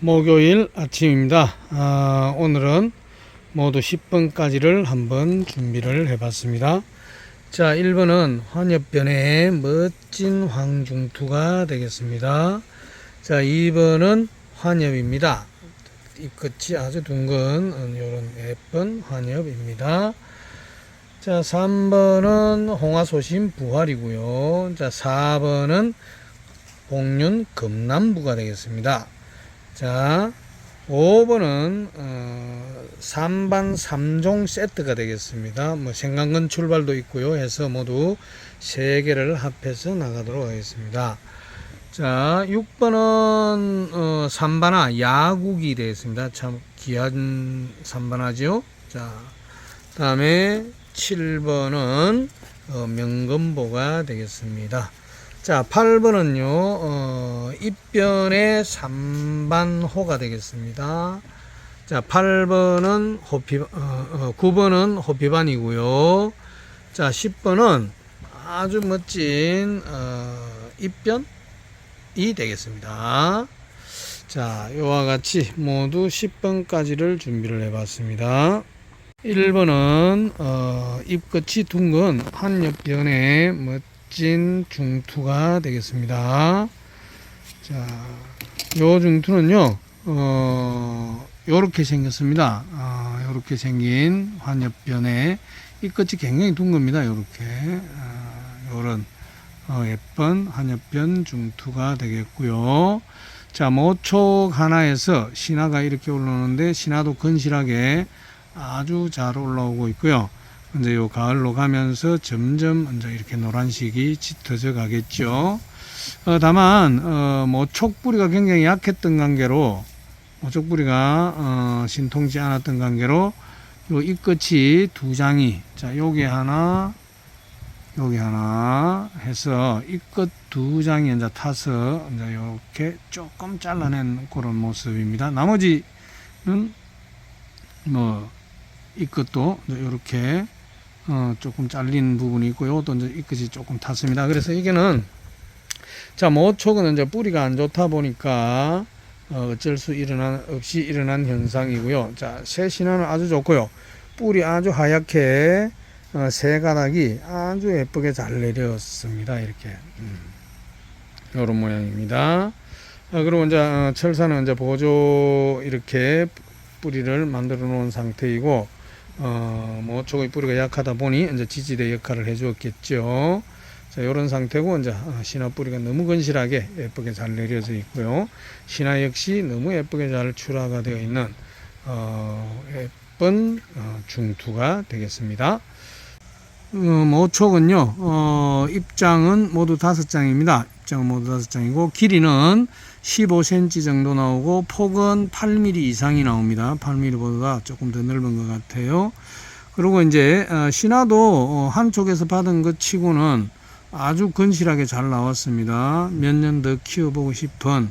목요일 아침입니다. 아, 오늘은 모두 10번까지를 한번 준비를 해봤습니다. 자, 1번은 환엽변의 멋진 황중투가 되겠습니다. 자, 2번은 환엽입니다. 잎끝이 아주 둥근 이런 예쁜 환엽입니다. 자, 3번은 홍화소심 부활이고요. 자, 4번은 복륜 금남부가 되겠습니다. 자, 5번은 어, 3반 3종 세트가 되겠습니다. 뭐 생강근 출발도 있고요. 해서 모두 3개를 합해서 나가도록 하겠습니다. 자, 6번은 어, 삼바나 야국이 되겠습니다. 참 귀한 삼바나죠. 자, 다음에 7번은 어, 명금보가 되겠습니다. 자, 8번은요, 어, 입변의 3반호가 되겠습니다. 자, 8번은 호피, 어, 어, 9번은 호피반이고요. 자, 10번은 아주 멋진, 어, 입변이 되겠습니다. 자, 이와 같이 모두 10번까지를 준비를 해봤습니다. 1번은, 어, 입끝이 둥근 한옆변의 멋진 중투가 되겠습니다. 자, 요 중투는요, 어, 요렇게 생겼습니다. 어, 요렇게 생긴 환엽변에 이 끝이 굉장히 둥겁니다. 요렇게. 어, 요런, 어, 예쁜 환엽변 중투가 되겠고요. 자, 모촉 하나에서 신화가 이렇게 올라오는데 신화도 건실하게 아주 잘 올라오고 있고요. 이제 요 가을로 가면서 점점 이제 이렇게 노란색이 짙어져 가겠죠. 어, 다만 어, 모촉 뿌리가 굉장히 약했던 관계로 모촉 뿌리가 어, 신통지 않았던 관계로 요 잎끝이 두 장이 자 여기 하나 여기 하나 해서 잎끝 두 장이 이제 타서 이제 이렇게 조금 잘라낸 그런 모습입니다. 나머지는 뭐 잎끝도 이렇게 어, 조금 잘린 부분이 있고요. 또 이제 잎끝이 조금 탔습니다. 그래서 이게는 자 모촉은 이제 뿌리가 안 좋다 보니까 어, 어쩔 수 일어난 없이 일어난 현상이고요. 자 새 신화는 아주 좋고요. 뿌리 아주 하얗게 어, 새 가닥이 아주 예쁘게 잘 내렸습니다. 이렇게 음, 이런 모양입니다. 어, 그리고 이제 어, 철사는 이제 보조 이렇게 뿌리를 만들어 놓은 상태이고 어, 뭐 쪽의 뿌리가 약하다 보니 이제 지지대 역할을 해주었겠죠. 자, 이런 상태고 이제 어, 신화 뿌리가 너무 건실하게 예쁘게 잘 내려져 있고요. 신화 역시 너무 예쁘게 잘 출하가 되어 있는 어, 예쁜 어, 중투가 되겠습니다. 어, 모촉은요, 어, 입장은 모두 다섯 장입니다. 입장은 모두 다섯 장이고, 길이는 15cm 정도 나오고, 폭은 8mm 이상이 나옵니다. 8mm보다 조금 더 넓은 것 같아요. 그리고 이제, 어, 신화도 어, 한쪽에서 받은 것 치고는 아주 건실하게 잘 나왔습니다. 몇 년 더 키워보고 싶은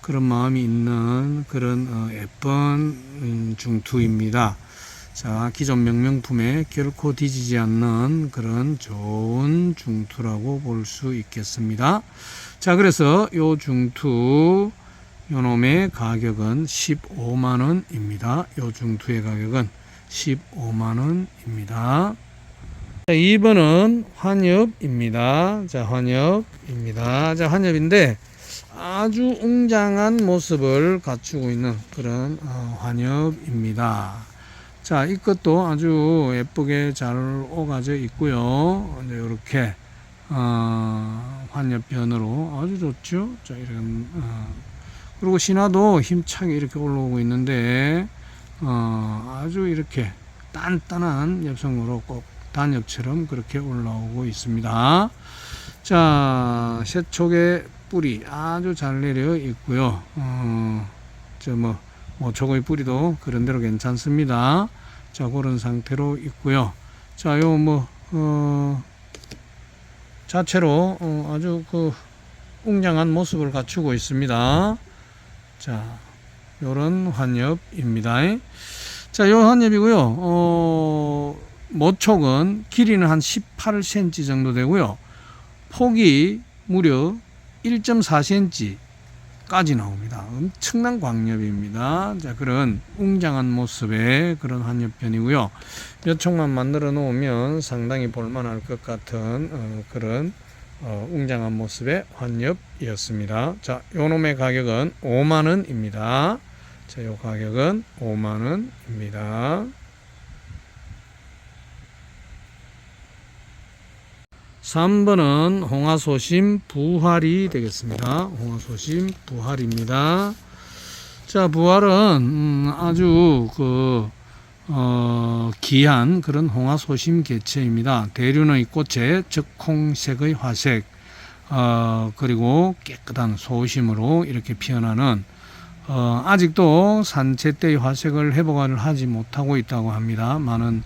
그런 마음이 있는 그런 어, 예쁜 음, 중투입니다. 자, 기존 명명품에 결코 뒤지지 않는 그런 좋은 중투라고 볼 수 있겠습니다. 자, 그래서 요 중투 요놈의 가격은 15만 원입니다. 요 중투의 가격은 15만 원입니다. 자, 2번은 환엽입니다. 자, 환엽입니다. 자, 환엽인데 아주 웅장한 모습을 갖추고 있는 그런 어, 환엽입니다. 자, 이 것도 아주 예쁘게 잘 오가져 있고요. 이제 이렇게 어, 환엽변으로 아주 좋죠. 자, 이런 어, 그리고 신화도 힘차게 이렇게 올라오고 있는데 어, 아주 이렇게 단단한 엽성으로 꼭 단엽처럼 그렇게 올라오고 있습니다. 자, 새촉의 뿌리 아주 잘 내려 있고요. 어, 저뭐 모촉의 뿌리도 그런대로 괜찮습니다. 자, 그런 상태로 있고요. 자, 요 뭐, 어, 자체로 어, 아주 그 웅장한 모습을 갖추고 있습니다. 자, 요런 환엽입니다. 자, 요 환엽이고요. 어, 모촉은 길이는 한 18cm 정도 되고요. 폭이 무려 1.4cm 20 까지 나옵니다. 엄청난 광엽입니다. 자, 그런 웅장한 모습의 그런 환엽변이고요. 몇 촉만 만들어 놓으면 상당히 볼만할 것 같은 어, 그런 어, 웅장한 모습의 환엽이었습니다. 자, 요 놈의 가격은 5만 원입니다. 자, 요 가격은 5만 원입니다. 3번은 홍화소심 부활이 되겠습니다. 홍화소심 부활입니다. 자, 부활은 음, 아주 그 어, 귀한 그런 홍화소심 개체입니다. 대륜의 꽃에 적홍색의 화색, 어, 그리고 깨끗한 소심으로 이렇게 피어나는 어, 아직도 산채 때의 화색을 회복을 하지 못하고 있다고 합니다. 많은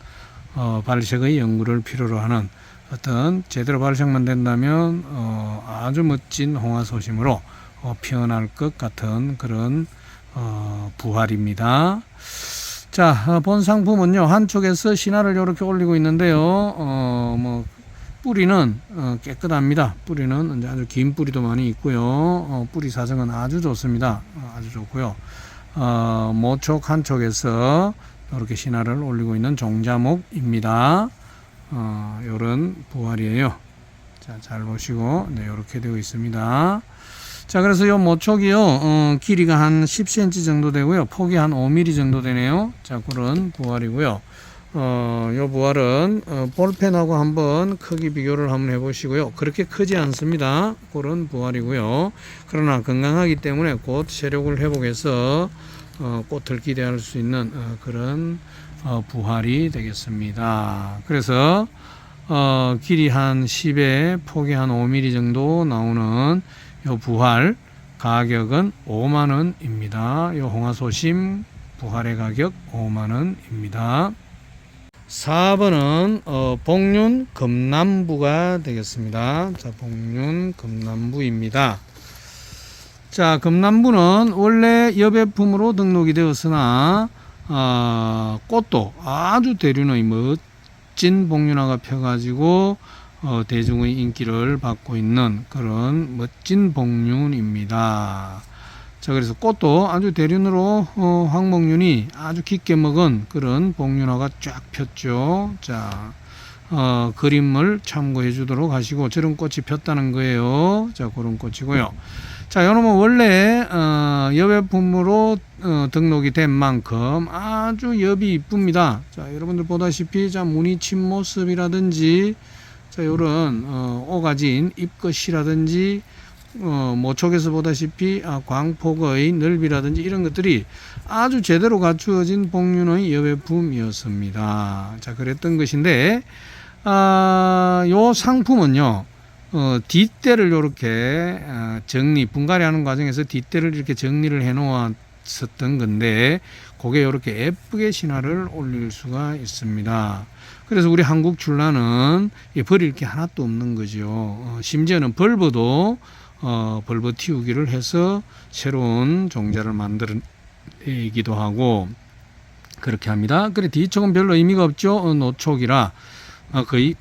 어, 발색의 연구를 필요로 하는 어떤 제대로 발색만 된다면 어, 아주 멋진 홍화 소심으로 어, 피어날 것 같은 그런 어, 부활입니다. 자, 어, 본 상품은요 한쪽에서 신화를 이렇게 올리고 있는데요. 어, 뭐 뿌리는 어, 깨끗합니다. 뿌리는 이제 아주 긴 뿌리도 많이 있고요. 어, 뿌리 사정은 아주 좋습니다. 어, 아주 좋고요. 어, 모촉 한쪽에서 이렇게 신화를 올리고 있는 종자목입니다. 어, 요런 부활이에요. 자, 잘 보시고, 네, 요렇게 되어 있습니다. 자, 그래서 요 모촉이요, 어, 길이가 한 10cm 정도 되고요. 폭이 한 5mm 정도 되네요. 자, 그런 부활이고요. 어, 요 부활은, 어, 볼펜하고 한번 크기 비교를 한번 해보시고요. 그렇게 크지 않습니다. 그런 부활이고요. 그러나 건강하기 때문에 곧 세력을 회복해서, 어, 꽃을 기대할 수 있는, 어, 그런, 어, 부활이 되겠습니다. 그래서 어, 길이 한 10에 폭이 한 5mm 정도 나오는 요 부활 가격은 5만 원입니다. 요 홍화소심 부활의 가격 5만 원입니다. 4번은 어, 복륜 금남부가 되겠습니다. 자, 복륜 금남부입니다. 자, 금남부는 원래 여배품으로 등록이 되었으나 어, 꽃도 아주 대륜의 멋진 복륜화가 펴가지고 어, 대중의 인기를 받고 있는 그런 멋진 복륜입니다. 자, 그래서 꽃도 아주 대륜으로 어, 황목륜이 아주 깊게 먹은 그런 복륜화가 쫙 폈죠. 자, 어, 그림을 참고해 주도록 하시고 저런 꽃이 폈다는 거예요. 자, 그런 꽃이고요. 자, 요놈은 원래 어, 여배 품으로 어, 등록이 된 만큼 아주 엽이 이쁩니다. 자, 여러분들 보다시피 자 무늬 친 모습이라든지 자, 요런 어, 오가진 잎끝이라든지 어, 모촉에서 보다시피 아, 광폭의 넓이라든지 이런 것들이 아주 제대로 갖추어진 복륜의 여배품이었습니다. 자, 그랬던 것인데 아, 요 상품은요. 어, 뒷대를 이렇게 어, 정리 분갈이 하는 과정에서 뒷대를 이렇게 정리를 해 놓았었던 건데 그게 이렇게 예쁘게 신화를 올릴 수가 있습니다. 그래서 우리 한국 출라는 이 버릴 게 하나도 없는 거죠. 어, 심지어는 벌브도 어, 벌브 틔우기를 해서 새로운 종자를 만들어내기도 하고 그렇게 합니다. 그래 뒤쪽은 별로 의미가 없죠. 어, 노촉이라 어, 거의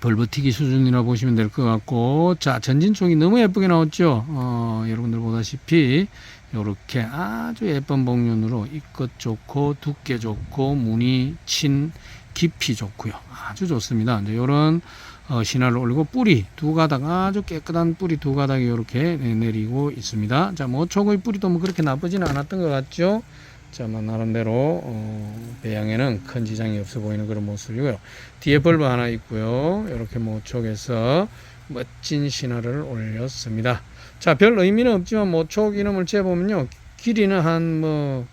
벌버티기 수준이라 보시면 될 것 같고 자 전진 쪽이 너무 예쁘게 나왔죠. 어, 여러분들 보다시피 이렇게 아주 예쁜 복륜으로 입끝 좋고 두께 좋고 무늬 친 깊이 좋고요. 아주 좋습니다. 이제 이런 어, 신화를 올리고 뿌리 두 가닥 아주 깨끗한 뿌리 두 가닥이 이렇게 내리고 있습니다. 자, 모촉의 뿌리도 뭐 그렇게 나쁘지는 않았던 것 같죠. 자, 뭐 나름대로 어, 배양에는 큰 지장이 없어 보이는 그런 모습이고요. 뒤에 벌브 하나 있고요. 이렇게 모촉에서 멋진 신화를 올렸습니다. 자, 별 의미는 없지만 모촉 이름을 재보면요. 길이는 한뭐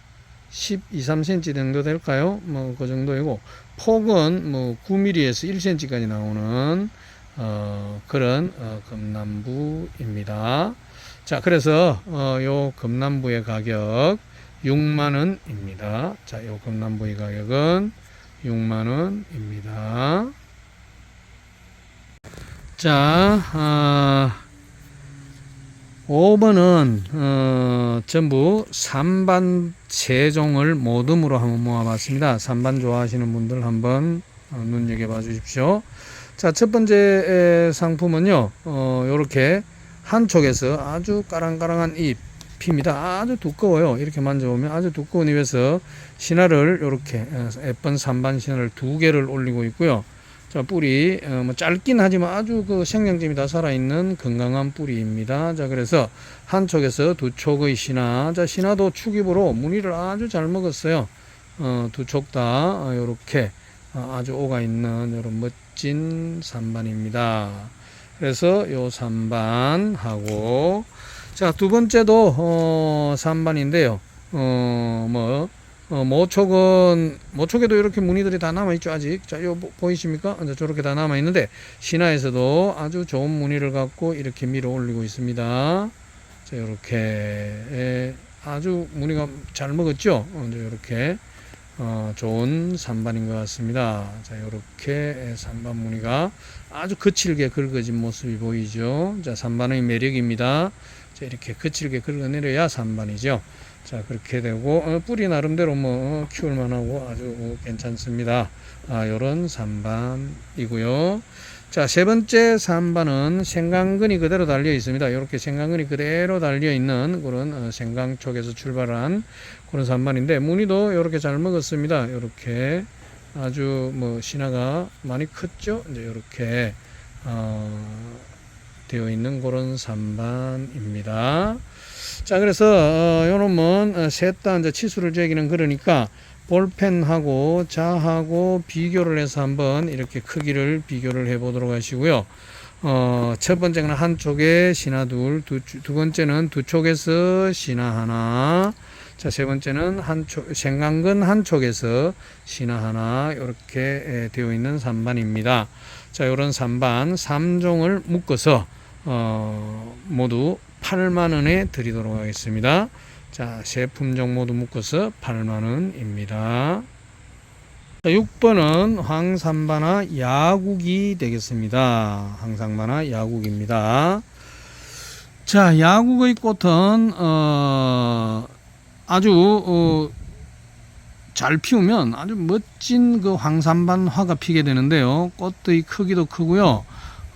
12, 3cm 정도 될까요? 뭐 그 정도이고 폭은 뭐 9mm에서 1cm까지 나오는 어, 그런 어, 금남부입니다. 자, 그래서 어, 요 금남부의 가격 6만 원입니다. 자, 요 금남부의 가격은 6만 원입니다. 자, 아, 5번은 어, 전부 3반 세종을 모듬으로 한번 모아봤습니다. 3반 좋아하시는 분들 한번 어, 눈여겨봐 주십시오. 자, 첫 번째 에, 상품은요, 어, 요렇게 한쪽에서 아주 까랑까랑한 잎, 잎입니다. 아주 두꺼워요. 이렇게 만져보면 아주 두꺼운 잎에서 신화를 이렇게 어, 예쁜 산반 신화를 두 개를 올리고 있고요. 자 뿌리 어, 뭐 짧긴 하지만 아주 그 생명점이 다 살아있는 건강한 뿌리입니다. 자 그래서 한 촉에서 두 촉의 신화. 자 신화도 축입으로 무늬를 아주 잘 먹었어요. 어, 두 촉 다 이렇게 어, 아주 오가 있는 이런 멋진 산반입니다. 그래서 요 산반하고 자 두 번째도 어, 산반인데요. 어 뭐 어, 모촉은 모촉에도 이렇게 무늬들이 다 남아 있죠 아직 자 요 보이십니까? 이제 저렇게 다 남아 있는데 신화에서도 아주 좋은 무늬를 갖고 이렇게 밀어 올리고 있습니다. 자 이렇게 예, 아주 무늬가 잘 먹었죠. 어, 이제 이렇게 어, 좋은 산반인 것 같습니다. 자, 이렇게 산반 무늬가 아주 거칠게 긁어진 모습이 보이죠. 자, 산반의 매력입니다. 자, 이렇게 거칠게 긁어내려야 산반이죠. 자, 그렇게 되고, 어, 뿌리 나름대로 뭐, 어, 키울만 하고 아주 괜찮습니다. 아, 요런 산반이고요. 자, 세 번째 산반은 생강근이 그대로 달려 있습니다. 이렇게 생강근이 그대로 달려 있는 그런 어, 생강 쪽에서 출발한 그런 산반인데 무늬도 이렇게 잘 먹었습니다. 이렇게 아주 뭐 신화가 많이 컸죠. 이제 이렇게 어, 되어 있는 그런 산반입니다. 자, 그래서 어, 요놈은 셋다 이제 치수를 재기는 그러니까 볼펜하고 자하고 비교를 해서 한번 이렇게 크기를 비교를 해 보도록 하시고요. 어, 첫 번째는 한쪽에 신화 둘, 두, 두 번째는 두 쪽에서 신화 하나, 자, 세 번째는 한 쪽, 생강근 한 쪽에서 신화 하나, 이렇게 되어 있는 산반입니다. 자, 요런 산반 3종을 묶어서, 어, 모두 8만원에 드리도록 하겠습니다. 자, 세 품종 모두 묶어서 8만원입니다. 6번은 황산바나 야국이 되겠습니다. 황산바나 야국입니다. 자, 야국의 꽃은 어, 아주 어, 잘 피우면 아주 멋진 그 황산반 화가 피게 되는데요. 꽃의 크기도 크고요.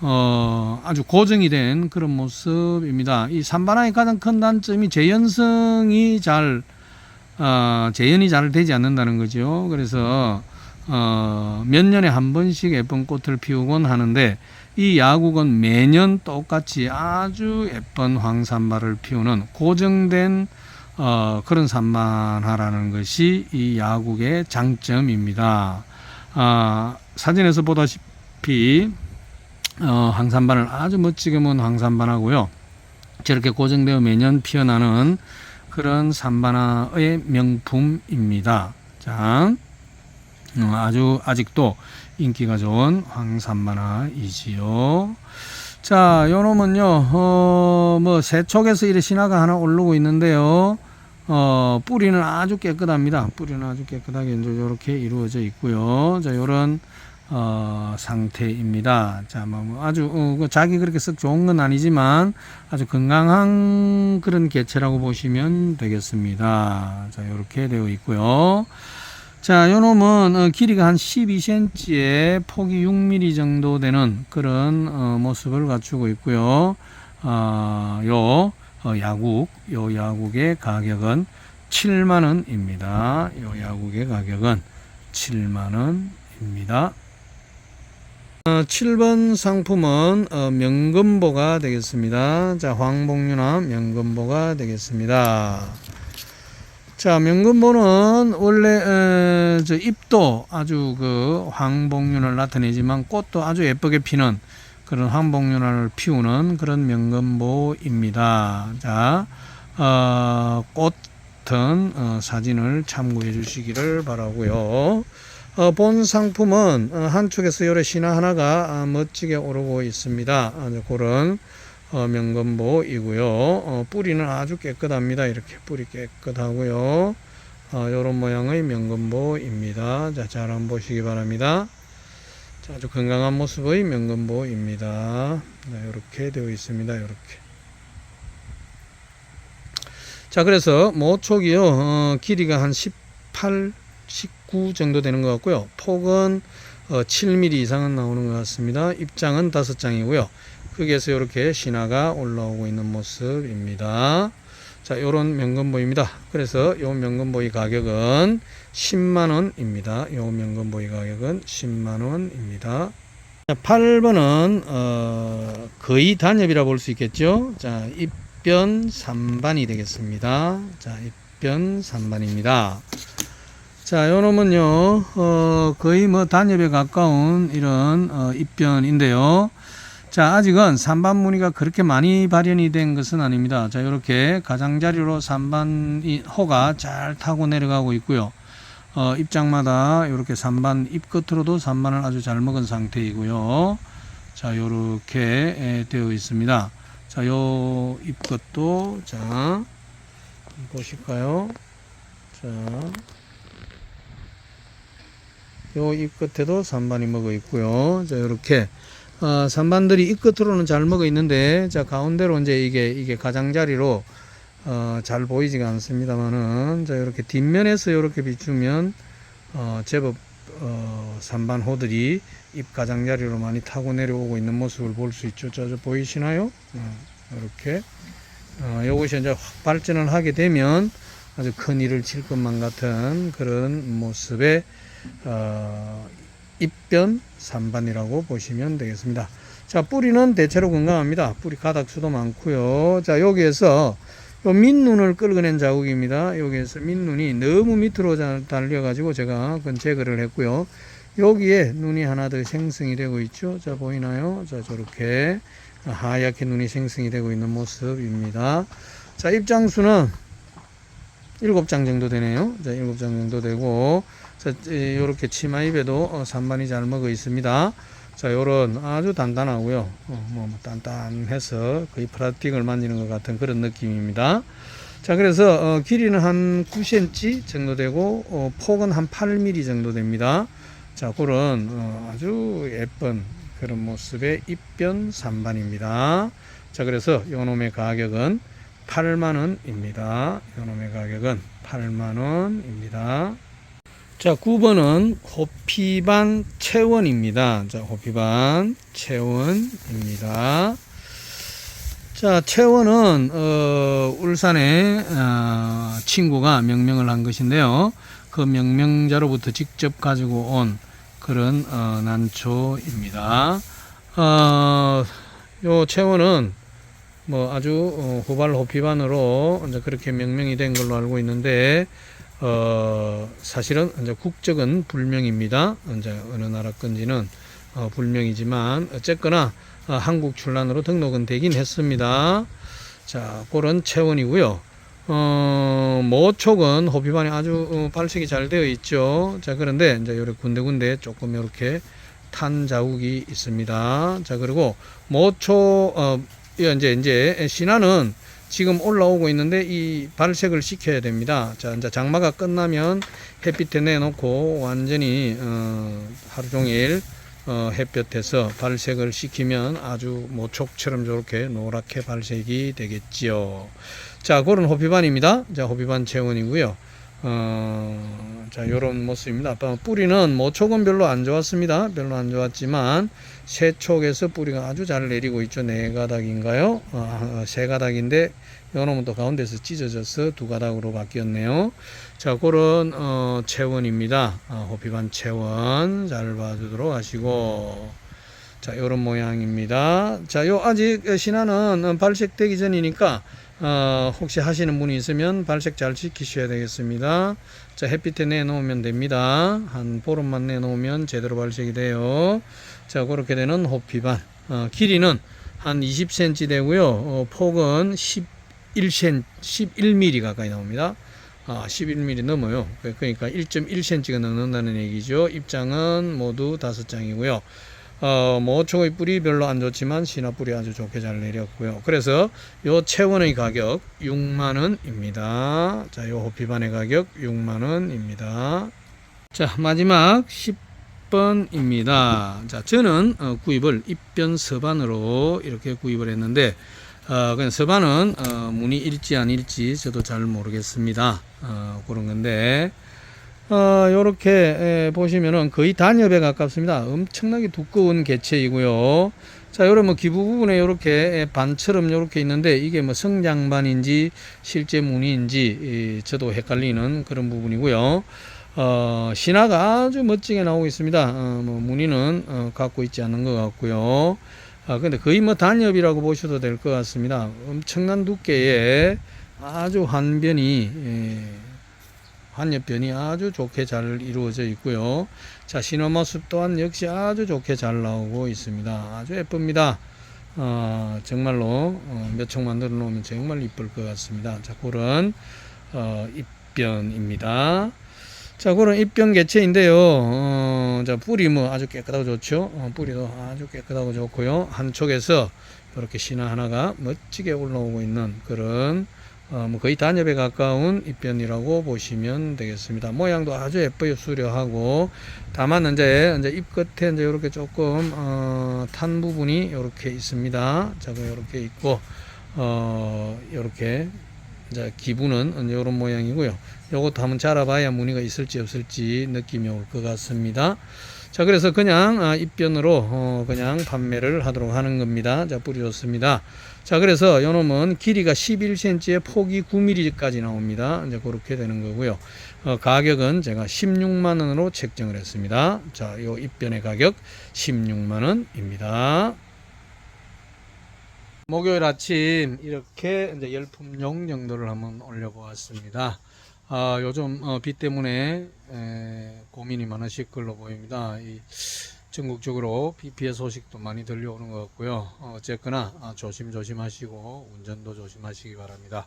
어, 아주 고정이 된 그런 모습입니다. 이 산바나의 가장 큰 단점이 재연성이 잘, 어, 재연이 잘 되지 않는다는 거죠. 그래서, 어, 몇 년에 한 번씩 예쁜 꽃을 피우곤 하는데, 이 야국은 매년 똑같이 아주 예쁜 황산바를 피우는 고정된 어, 그런 산만하라는 것이 이 야국의 장점입니다. 아, 사진에서 보다시피 어, 황산반을 아주 멋지게 몬 황산반하고요. 저렇게 고정되어 매년 피어나는 그런 산바나의 명품입니다. 자, 어, 아주 아직도 인기가 좋은 황산바나이지요. 자, 요 놈은요, 어, 뭐, 세척에서 이래 신화가 하나 오르고 있는데요. 어, 뿌리는 아주 깨끗합니다. 뿌리는 아주 깨끗하게 이제 이렇게 이루어져 있고요. 자, 요런, 어, 상태입니다. 자, 뭐, 뭐 아주, 어, 그 자기 그렇게 썩 좋은 건 아니지만 아주 건강한 그런 개체라고 보시면 되겠습니다. 자, 이렇게 되어 있고요. 자, 요 놈은 어, 길이가 한 12cm에 폭이 6mm 정도 되는 그런 어, 모습을 갖추고 있고요. 어, 요 어, 야국, 요 야국의 가격은 7만 원입니다. 요 야국의 가격은 7만 원입니다. 어, 7번 상품은 어, 명금보가 되겠습니다. 자, 황복류나 명금보가 되겠습니다. 자, 명금보는 원래 에, 저 잎도 아주 그 황복륜을 나타내지만 꽃도 아주 예쁘게 피는 그런 황복륜을 피우는 그런 명금보입니다. 자, 어, 꽃은 어, 사진을 참고해 주시기를 바라고요. 어, 본 상품은 어, 한쪽에서 요래 신화 하나가 아, 멋지게 오르고 있습니다. 아, 그런 어, 명건보이고요. 어, 뿌리는 아주 깨끗합니다. 이렇게 뿌리 깨끗하고요. 어, 이런 모양의 명건보입니다. 자, 잘 한번 보시기 바랍니다. 자, 아주 건강한 모습의 명건보입니다. 네, 이렇게 되어 있습니다. 이렇게. 자, 그래서 모촉이요, 어, 길이가 한 18, 19 정도 되는 것 같고요. 폭은 어, 7mm 이상은 나오는 것 같습니다. 입장은 5장이고요. 거기에서 이렇게 신화가 올라오고 있는 모습입니다. 자, 요런 명건보입니다. 그래서 요 명건보이 가격은 10만 원입니다. 요 명건보이 가격은 10만 원입니다. 자, 8번은 어, 거의 단엽이라 볼 수 있겠죠. 자, 입변 3반이 되겠습니다. 자, 입변 3반입니다. 자, 요 놈은요, 어, 거의 뭐 단엽에 가까운 이런 어, 입변인데요. 자, 아직은 3반 무늬가 그렇게 많이 발현이 된 것은 아닙니다. 자, 이렇게 가장자리로 3반 호가 잘 타고 내려가고 있고요. 어, 입장마다 이렇게 3반 입 끝으로도 3반을 아주 잘 먹은 상태이고요. 자, 요렇게 되어 있습니다. 자, 요 입 끝도 자, 보실까요? 자, 요 입 끝에도 3반이 먹어 있고요. 자, 요렇게 어, 3반들이 입 끝으로는 잘 먹어 있는데 자, 가운데로 이제 이게 이게 가장자리로 어, 잘 보이지가 않습니다만은 자 이렇게 뒷면에서 이렇게 비추면 어, 제법 어, 산반 호들이 입 가장자리로 많이 타고 내려오고 있는 모습을 볼 수 있죠. 저, 저 보이시나요? 어, 이렇게 어, 이것이 이제 확 발전을 하게 되면 아주 큰 일을 칠 것만 같은 그런 모습의 어, 입변 산반이라고 보시면 되겠습니다. 자 뿌리는 대체로 건강합니다. 뿌리 가닥수도 많고요. 자 여기에서 요 밑눈을 끌어낸 자국입니다. 여기에서 밑눈이 너무 밑으로 자- 달려가지고 제가 그건 제거를 했고요. 여기에 눈이 하나 더 생성이 되고 있죠. 자, 보이나요? 자, 저렇게 하얗게 눈이 생성이 되고 있는 모습입니다. 자, 입장수는 일곱 장 정도 되네요. 자, 일곱 장 정도 되고, 자, 요렇게 치마입에도 어, 산반이 잘 먹어 있습니다. 자, 요런 아주 단단하고요. 어, 뭐, 뭐 단단해서 거의 플라스틱을 만지는 것 같은 그런 느낌입니다. 자, 그래서 어, 길이는 한 9cm 정도 되고 어, 폭은 한 8mm 정도 됩니다. 자, 그런 어, 아주 예쁜 그런 모습의 입변 산반입니다. 자, 그래서 요놈의 가격은 8만 원입니다. 요놈의 가격은 8만 원입니다. 자, 9번은 호피반 채원입니다. 자, 호피반 채원입니다. 자, 채원은 어, 울산에 어, 친구가 명명을 한 것인데요. 그 명명자로부터 직접 가지고 온 그런 어, 난초입니다. 어, 요 채원은 뭐 아주 어, 호발 호피반으로 이제 그렇게 명명이 된 걸로 알고 있는데 어, 사실은 이제 국적은 불명입니다. 이제 어느 나라 건지는 어, 불명이지만 어쨌거나 어, 한국 출란으로 등록은 되긴 했습니다. 자, 그런 체원이고요. 어, 모촉은 호피반이 아주 어, 발색이 잘 되어 있죠. 자, 그런데 이제 요렇게 군데군데 조금 이렇게 탄 자국이 있습니다. 자, 그리고 모초 어, 이제 이제 신화는 지금 올라오고 있는데 이 발색을 시켜야 됩니다. 자, 이제 장마가 끝나면 햇빛에 내놓고 완전히 어, 하루 종일 어, 햇볕에서 발색을 시키면 아주 모촉처럼 저렇게 노랗게 발색이 되겠지요. 자, 그런 호피반입니다. 자, 호피반 체온이고요. 어, 자, 요런 모습입니다. 뿌리는 모촉은 별로 안 좋았습니다. 별로 안 좋았지만 세 촉에서 뿌리가 아주 잘 내리고 있죠. 네 가닥인가요? 어, 세 가닥인데 요놈은 또 가운데서 찢어져서 두 가닥으로 바뀌었네요. 자, 그런 어, 체원입니다. 어, 호피반 체원 잘 봐주도록 하시고 자, 요런 모양입니다. 자, 요 아직 신화는 발색되기 전이니까 어, 혹시 하시는 분이 있으면 발색 잘 시키셔야 되겠습니다. 자, 햇빛에 내놓으면 됩니다. 한 보름만 내놓으면 제대로 발색이 돼요. 자, 그렇게 되는 호피반. 어, 길이는 한 20cm 되고요. 어, 폭은 11cm, 11mm 가까이 나옵니다. 아, 11mm 넘어요. 그러니까 1.1cm가 넘는다는 얘기죠. 입장은 모두 5장이고요. 어, 모초의 뿌리 별로 안 좋지만 신화 뿌리 아주 좋게 잘 내렸고요. 그래서 요 체원의 가격 6만 원입니다. 자, 요 호피반의 가격 6만 원입니다. 자, 마지막 10번입니다. 자, 저는 어, 구입을 입변 서반으로 이렇게 구입을 했는데 어, 그냥 서반은 어, 문이 일지 아닐지 저도 잘 모르겠습니다. 어, 그런 건데 어, 요렇게 에, 보시면은 거의 단엽에 가깝습니다. 엄청나게 두꺼운 개체이고요. 자, 요런 뭐 기부 부분에 요렇게 반처럼 요렇게 있는데 이게 뭐 성장반인지 실제 무늬인지 이, 저도 헷갈리는 그런 부분이고요. 어, 신화가 아주 멋지게 나오고 있습니다. 어, 뭐 무늬는 어, 갖고 있지 않은 것 같고요. 아, 근데 거의 뭐 단엽이라고 보셔도 될 것 같습니다. 엄청난 두께에 아주 환변이 예, 환엽변이 아주 좋게 잘 이루어져 있고요. 자, 신화 모습 또한 역시 아주 좋게 잘 나오고 있습니다. 아주 예쁩니다. 어, 정말로 어, 몇총 만들어 놓으면 정말 이쁠 것 같습니다. 자, 그런 어, 입변입니다. 자, 그런 입변 개체인데요. 어, 자, 뿌리 뭐 아주 깨끗하고 좋죠. 어, 뿌리도 아주 깨끗하고 좋고요. 한쪽에서 이렇게 신화 하나가 멋지게 올라오고 있는 그런 어, 뭐 거의 단엽에 가까운 입변이라고 보시면 되겠습니다. 모양도 아주 예뻐요, 수려하고. 다만 이제 이제 입 끝에 이제 이렇게 조금 어, 탄 부분이 이렇게 있습니다. 자, 이렇게 있고 어, 이렇게 이제 기부는 이런 모양이고요. 요것도 한번 자라봐야 무늬가 있을지 없을지 느낌이 올 것 같습니다. 자, 그래서 그냥 아, 입변으로 어, 그냥 판매를 하도록 하는 겁니다. 자, 뿌리 좋습니다. 자, 그래서 요 놈은 길이가 11cm에 폭이 9mm까지 나옵니다. 이제 그렇게 되는 거고요. 어, 가격은 제가 16만 원으로 책정을 했습니다. 자, 요 입변의 가격 16만 원입니다. 목요일 아침 이렇게 이제 열품용 정도를 한번 올려보았습니다. 아, 요즘 어, 비 때문에 에, 고민이 많으실 걸로 보입니다. 이 전국적으로 비 피해 소식도 많이 들려오는 것 같고요. 어, 어쨌거나 아, 조심조심 하시고 운전도 조심하시기 바랍니다.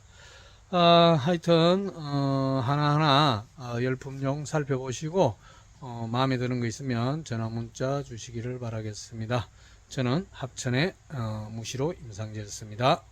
아, 하여튼 어, 하나하나 어, 열품용 살펴보시고 어, 마음에 드는 거 있으면 전화 문자 주시기를 바라겠습니다. 저는 합천의 어, 무시로 임상재였습니다.